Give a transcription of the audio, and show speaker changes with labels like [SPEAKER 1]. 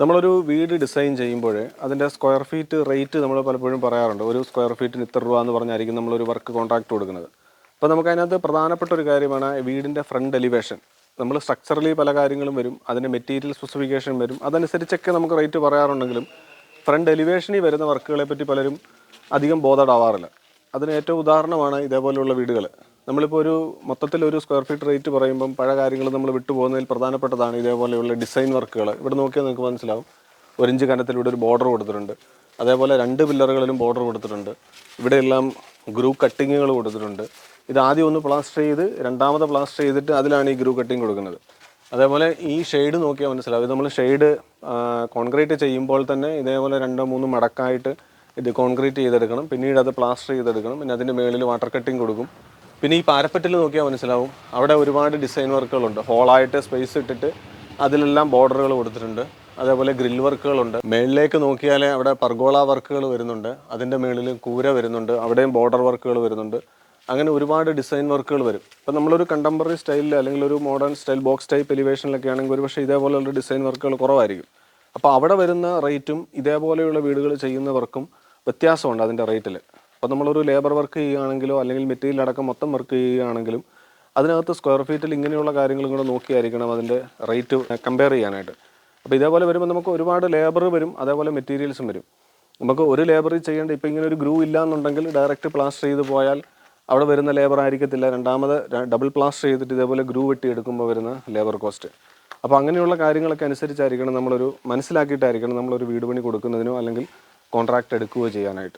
[SPEAKER 1] നമ്മളൊരു വീട് ഡിസൈൻ ചെയ്യുമ്പോൾ അതിന്റെ സ്ക്വയർ ഫീറ്റ് റേറ്റ് നമ്മൾ പലപ്പോഴും പറയാറുണ്ട്. ഒരു സ്ക്വയർ ഫീറ്റിന് ഇത്ര രൂപ എന്ന് പറഞ്ഞായിരിക്കും നമ്മളൊരു വർക്ക് കോൺട്രാക്ട് കൊടുക്കുന്നത്. അപ്പോൾ നമുക്ക് അതിനകത്ത് പ്രധാനപ്പെട്ട ഒരു കാര്യമാണ് വീടിന്റെ ഫ്രണ്ട് എലിവേഷൻ. നമ്മൾ സ്ട്രക്ചറലി പല കാര്യങ്ങളും വരും അതിന്റെ മെറ്റീരിയൽ സ്പെസിഫിക്കേഷൻ വരും. അതനുസരിച്ചൊക്കെ നമുക്ക് റേറ്റ് പറയാറുണ്ടെങ്കിലും ഫ്രണ്ട് എലിവേഷനിൽ വരുന്ന വർക്കുകളെ പറ്റി പലരും അധികം ബോധടാവാറില്ല അതിന് ഏറ്റവും ഉദാഹരണമാണ് ഇതേപോലെയുള്ള വീടുകൾ. നമ്മളിപ്പോൾ ഒരു മൊത്തത്തിൽ ഒരു സ്ക്വയർ ഫീറ്റ് റേറ്റ് പറയുമ്പം പഴയ കാര്യങ്ങൾ നമ്മൾ വിട്ടുപോകുന്നതിൽ പ്രധാനപ്പെട്ടതാണ് ഇതേപോലെയുള്ള ഡിസൈൻ വർക്കുകൾ. ഇവിടെ നോക്കിയാൽ നിങ്ങൾക്ക് മനസ്സിലാവും. ഒരു ഇഞ്ച് കനത്തിലൂടെ ഒരു ബോർഡർ കൊടുത്തിട്ടുണ്ട്. അതേപോലെ രണ്ട് പില്ലറുകളിലും ബോർഡർ കൊടുത്തിട്ടുണ്ട്. ഇവിടെയെല്ലാം ഗ്രൂ കട്ടിങ്ങുകൾ കൊടുത്തിട്ടുണ്ട്. ഇത് ആദ്യം ഒന്ന് പ്ലാസ്റ്റർ ചെയ്ത് രണ്ടാമത് പ്ലാസ്റ്റർ ചെയ്തിട്ട് അതിലാണ് ഈ ഗ്രൂ കട്ടിങ് കൊടുക്കുന്നത്. അതേപോലെ ഈ ഷെയ്ഡ് നോക്കിയാൽ മനസ്സിലാവും. ഇത് നമ്മൾ ഷെയ്ഡ് കോൺക്രീറ്റ് ചെയ്യുമ്പോൾ തന്നെ ഇതേപോലെ രണ്ടോ മൂന്നോ മടക്കായിട്ട് ഇത് കോൺക്രീറ്റ് ചെയ്തെടുക്കണം. പിന്നീട് അത് പ്ലാസ്റ്റർ ചെയ്തെടുക്കണം. പിന്നെ അതിന്റെ മുകളിൽ വാട്ടർ കട്ടിങ് കൊടുക്കും. പിന്നെ ഈ പാരപ്പറ്റിൽ നോക്കിയാൽ മനസ്സിലാവും. അവിടെ ഒരുപാട് ഡിസൈൻ വർക്കുകളുണ്ട്. ഹോളായിട്ട് സ്പേസ് ഇട്ടിട്ട് അതിലെല്ലാം ബോർഡറുകൾ കൊടുത്തിട്ടുണ്ട്. അതേപോലെ ഗ്രിൽ വർക്കുകളുണ്ട്. മേളിലേക്ക് നോക്കിയാൽ അവിടെ പർഗോള വർക്കുകൾ വരുന്നുണ്ട്. അതിന്റെ മേളിൽ കൂര വരുന്നുണ്ട്. അവിടെയും ബോർഡർ വർക്കുകൾ വരുന്നുണ്ട്. അങ്ങനെ ഒരുപാട് ഡിസൈൻ വർക്കുകൾ വരും. ഇപ്പം നമ്മളൊരു കണ്ടംപററി സ്റ്റൈലിൽ അല്ലെങ്കിൽ ഒരു മോഡേൺ സ്റ്റൈൽ ബോക്സ് ടൈപ്പ് എലിവേഷനിലൊക്കെ ആണെങ്കിൽ ഒരുപക്ഷെ ഇതേപോലെയുള്ള ഡിസൈൻ വർക്കുകൾ കുറവായിരിക്കും. അപ്പോൾ അവിടെ വരുന്ന റേറ്റും ഇതേപോലെയുള്ള വീടുകൾ ചെയ്യുന്നവർക്കും വ്യത്യാസമുണ്ട് അതിന്റെ റേറ്റിൽ അപ്പോൾ നമ്മളൊരു ലേബർ വർക്ക് ചെയ്യുകയാണെങ്കിലോ അല്ലെങ്കിൽ മെറ്റീരിയൽ അടക്കം മൊത്തം വർക്ക് ചെയ്യുകയാണെങ്കിലും അതിനകത്ത് സ്ക്വയർ ഫീറ്റിൽ ഇങ്ങനെയുള്ള കാര്യങ്ങളും കൂടെ നോക്കിയായിരിക്കണം അതിന്റെ റേറ്റ് കമ്പയർ ചെയ്യാനായിട്ട്. അപ്പോൾ ഇതേപോലെ വരുമ്പോൾ നമുക്ക് ഒരുപാട് ലേബർ വരും അതേപോലെ മെറ്റീരിയൽസും വരും. നമുക്ക് ഒരു ലേബറിൽ ചെയ്യേണ്ട ഇപ്പോൾ ഇങ്ങനെ ഒരു ഗ്രൂ ഇല്ല എന്നുണ്ടെങ്കിൽ ഡയറക്റ്റ് പ്ലാസ്റ്റർ ചെയ്ത് പോയാൽ അവിടെ വരുന്ന ലേബർ ആയിരിക്കത്തില്ല. രണ്ടാമത് ഡബിൾ പ്ലാസ്റ്റർ ചെയ്തിട്ട് ഇതേപോലെ ഗ്രൂ വെട്ടി എടുക്കുമ്പോൾ വരുന്ന ലേബർ കോസ്റ്റ് അപ്പോൾ അങ്ങനെയുള്ള കാര്യങ്ങളൊക്കെ അനുസരിച്ചായിരിക്കണം നമ്മളൊരു മനസ്സിലാക്കിയിട്ടായിരിക്കണം നമ്മളൊരു വീട് പണി കൊടുക്കുന്നതിനോ അല്ലെങ്കിൽ കോൺട്രാക്ട് എടുക്കുകയോ ചെയ്യാനായിട്ട്.